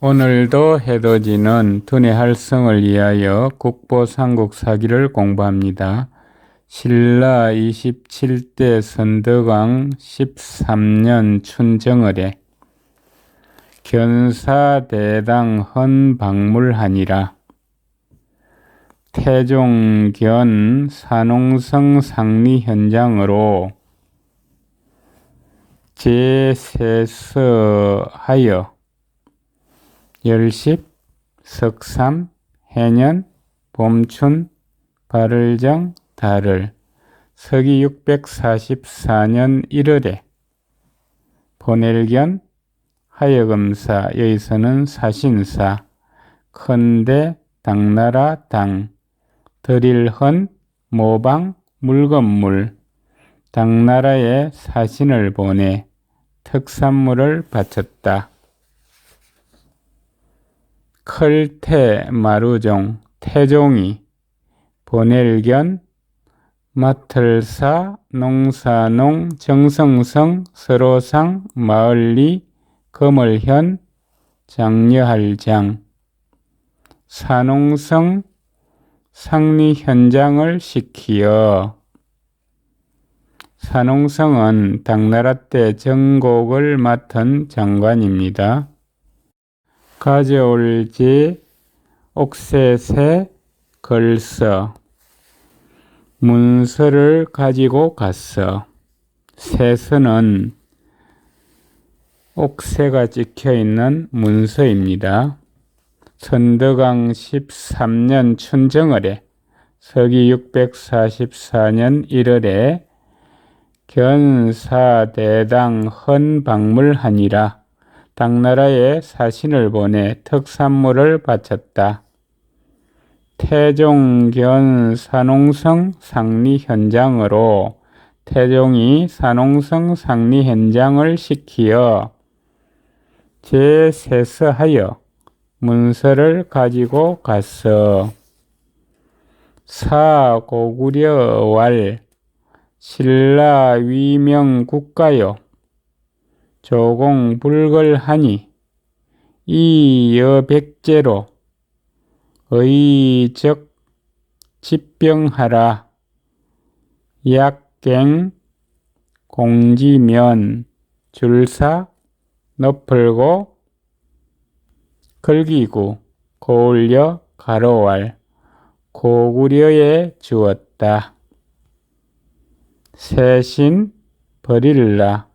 오늘도 해돋이는 두뇌 활성을 위하여 국보 삼국사기를 공부합니다. 신라 27대 선덕왕 13년 춘정을에 견사대당 헌박물하니라. 태종견 산홍성 상리 현장으로 제세서하여 열십, 석삼, 해년, 봄춘, 발을정, 달을 서기 644년 1월에 보낼견, 하여금사, 여기서는 사신사, 큰대, 당나라, 당, 드릴헌, 모방, 물건물, 당나라에 사신을 보내 특산물을 바쳤다. 클태 마루종 태종이 보낼견 마틀사 농사농 정성성 서로상 마을리 거물현 장려할장 산홍성 상리 현장을 시키어 산홍성은 당나라 때 정곡을 맡은 장관입니다. 가져올지 옥셋에 걸서 문서를 가지고 갔어. 새서는 옥새가 찍혀 있는 문서입니다. 선덕왕 13년 춘정월에 서기 644년 1월에 견사대당 헌박물하니라 당나라에 사신을 보내 특산물을 바쳤다. 태종견 산홍성 상리 현장으로 태종이 산홍성 상리 현장을 시키어 제세서하여 문서를 가지고 갔어. 사고구려 왈 신라 위명 국가요. 조공 불걸하니 이 여백제로 의적 집병하라 약갱 공지면 줄사 너풀고 걸기구 고울려 가로왈 고구려에 주었다. 세신 버릴라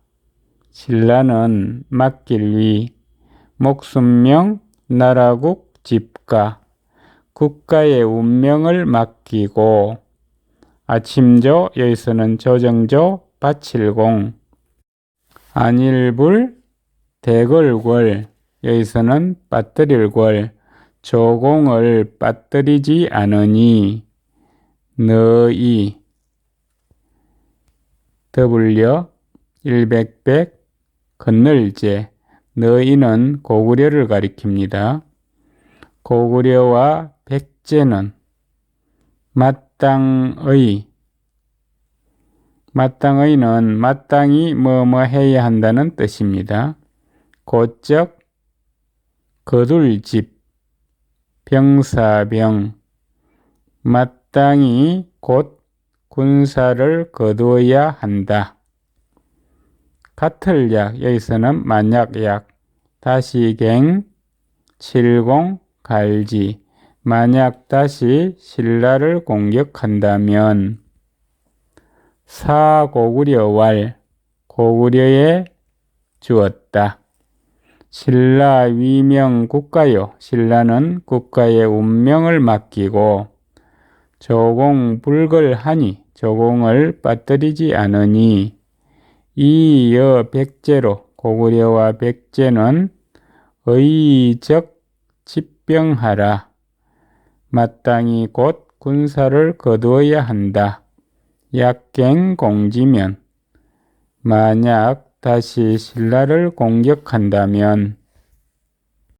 신라는 맡길 위 목숨명 나라국 집가. 국가의 운명을 맡기고 아침조 여기서는 조정조 바칠공. 안일불 대걸궐 여기서는 빠뜨릴궐. 조공을 빠뜨리지 않으니 너희. 더불려 일백백 건널제 너희는 고구려를 가리킵니다. 고구려와 백제는 마땅의 마땅의는 마땅히 뭐뭐 해야 한다는 뜻입니다. 곧적 거둘집 병사병 마땅히 곧 군사를 거두어야 한다. 같을 약 여기서는 만약약 다시 갱 칠공 갈지 만약 다시 신라를 공격한다면 사고구려왈 고구려에 주었다. 신라 위명 국가요. 신라는 국가의 운명을 맡기고 조공 불걸하니 조공을 빠뜨리지 않으니 이여 백제로 고구려와 백제는 의적 집병하라. 마땅히 곧 군사를 거두어야 한다. 약갱 공지면 만약 다시 신라를 공격한다면